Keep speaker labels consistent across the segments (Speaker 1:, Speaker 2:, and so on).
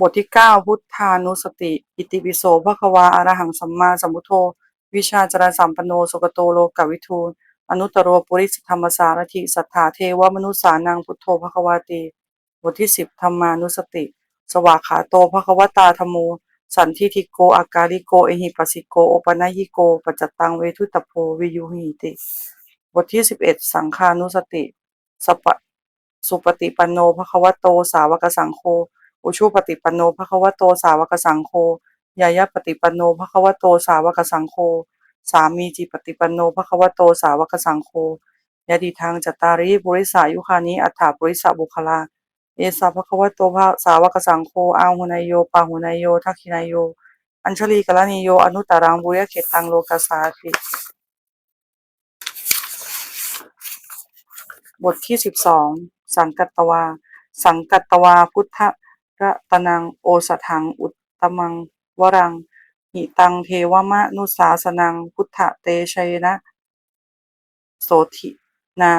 Speaker 1: บทที่เก้าพุทธานุสติ อิติปิโสภควาอรหังสัมมาสัมพุทโธ วิชาจารสัมปันโนสุกโตโลกวิทูล อนุตตรโรปุริสธรรมสารถิสัทธาเทวมนุสานังพุทโธภควาตี บทที่สิบธรรมานุสติ สวากขาโตภควตาธรรมโม สันทิทิโกอากาลิโก เอหิปัสสิโก โอปนัยยิโก ปัจจตังเวทุตโพวิยุหิติ บทที่สิบเอ็ดสังฆานุสติสปสุปฏิปันโนภควโต สาวกสังโฆ อุชุปฏิปันโนภควโตสาวกสังโฆยายะปฏิปันโนภควโตสาวกสังโฆสามีจิปฏิปันโนภควโตสาวกสังโฆยะดิทางจตตาริบุริสายุคานิอัฏฐาบุริสาบุคลา เอสาภควโตภาสาวกสังโฆอาหุนายโยปาหุนายโยทักขินายโย อัญชลีกลานิโยอนุตตรังบุริยเขตังโลกัสสาติบทที่สิบสองสังกัตตวา สังกัตตวาพุทธ ระตนังโอสถังอุตตมังวรังหิตังเทวมะนุสาสนังพุทธเตชัยนะโสธินา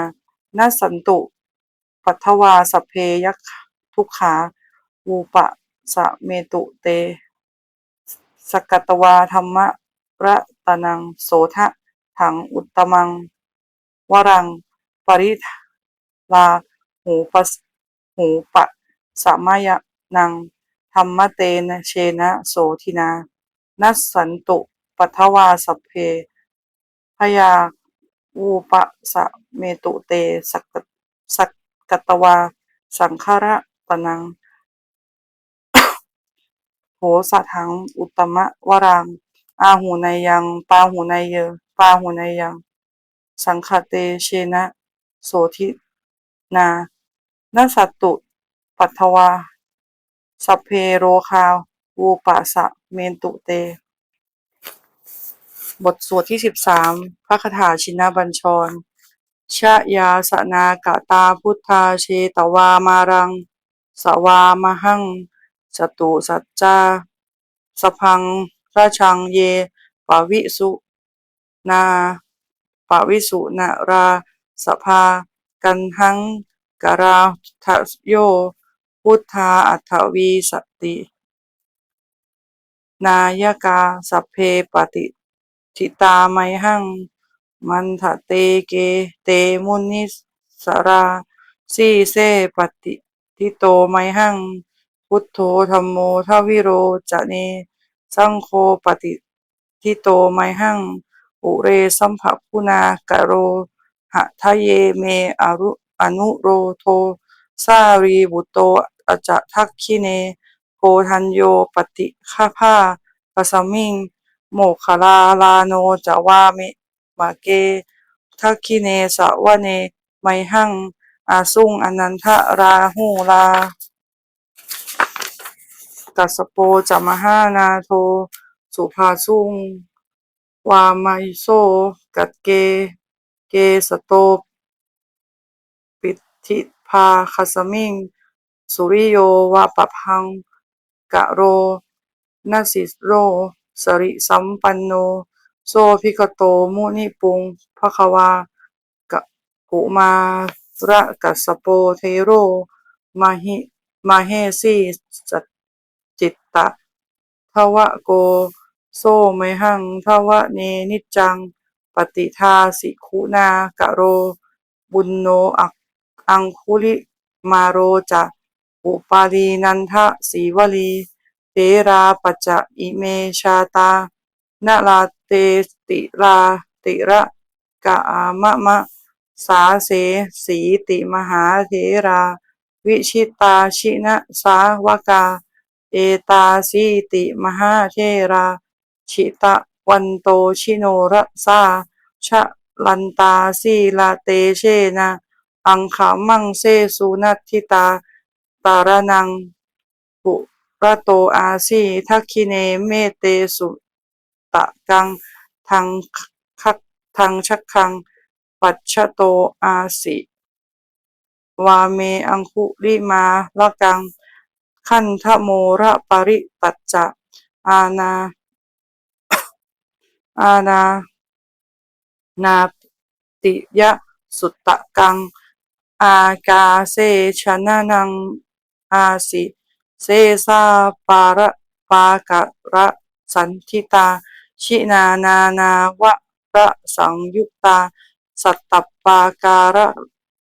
Speaker 1: นาสันตุปัทวาสเพยัคทุกขาวูปะสะเมตุเต สกตวาธรรมะระตนังโสทะถังอุตตมัง วรัง ปริลาหูปสหูปะสมายะ นังธรรมเตนะเชนะโสทินา นัสสันตุปัทวาสัพเพ พยาวูปะสะเมตุเตสักสักกตวา สังฆระตนังโหสะถังอุตมะวรัง อาหูในยังปาหูนายเยปาหูในยยัง สังฆเตเชนะ โสทินานัสสัตตุปัทวา สัพเพโรคาวูปะสะเมนตุเต บทสวดที่สิบสามพระคาถาชินบัญชร ชะยาสนากะตาพุทธาเชตวามารัง สวามหังสตุสัจจาสพังราชังเยปวิสุนาปวิสุนาราสภา กันหังกราทโย พุทธาอัฏฐวีสติ นายกาสัพเพปฏิทิตาไมหัง มันทะเตเกเตมุนิสราสีเสปฏิทิโตไมหัง พุทโธธรรมโมทวิโรจะเน สังโฆปฏิทิโตไมหัง อุเรสัมภพุนากโรหะทะเยเมอรุอนุโรโท สารีบุตโตอจะทักขิเน โพธัญโยปฏิฆาภาปสมิง โมคคลาลาโนจะวามิมาเก ทักขิเนสะวะเน ไมหัง อาสุงอนันทราหูลากัสโปจะมหานาโท สุภาสุง วามาอิโซ กัดเก เกสโต ปิทิ พาคสมิง สุริโยวะปะพังกะโรนัสิโร สริสัมปันโน โซภิกโตมุนิปุงภควากะกุมาระกัสโปเทโร มาหิมาเฮสีสัจิตตะทวะโก โซไมหังทวะเนนิจัง ปฏิทาสิคุณากะโร บุญโนอัก อังคุลิมาโรจะอุปาลีนันทะสีวลีเทราปัจจะอิเมชาตานาลาเตติลาติระกะอามะมะสาเสสีติมหาเถรา วิชิตาชินะสาวกา เอตาสีติมหาเทรา ชิตะวันโตชิโนระสาชะลันตาสีลาเตเชนะ อังขามังเซสุนัตทิตา ตารนังปุระโตอาสีทักขิเนเมเตสุตะกังทังคักทังชักคัง ปัจฉโตอาสิวาเมอังคุริมาละกัง ขันธโมระปริปัจจะอาณาอาณานาติยะสุตตะกัง อากาเซชนะนังอาสิเซซาปาระปากะระสันทิตา ชินานานาวะระสังยุตตา สัตตปาการะ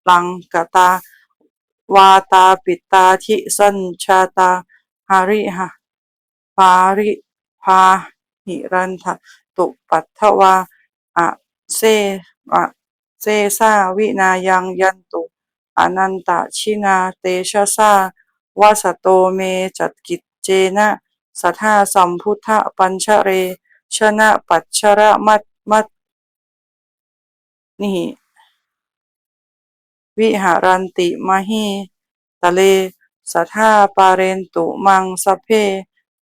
Speaker 1: ลังกตาวาตาปิตาทิสัญชาตาหาริหะปาริพาหิรันทะตุปัทถวาอะเซอะเซซาวินายังยันตุ อนันตชินาเตชะสาวาสโตเมจัตกิจเจนะสัทธาสัมพุทธปัญชเร ชนะปัจฉระมัตมัตนิหิวิหารันติมหิตะเล สัทธาปาเรนตุมังสเพ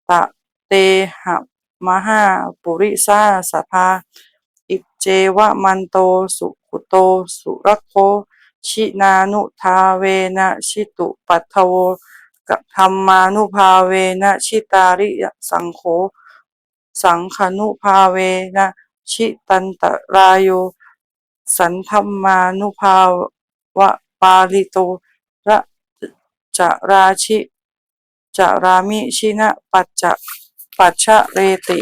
Speaker 1: ตะเตหะมหาปุริสาสัทธาอิเจวะมันโตสุขุโตสุรโค ชินานุทาเวนะชิตุปัทโวกะธรรมานุภาเวนะชิตาริสังโฆสังคนุภาเวนะชิตันตรายโยสันธรรมานุภาวะปาลิโตระจาราชิจารามิชินะปัจจะปัจฉะเรติ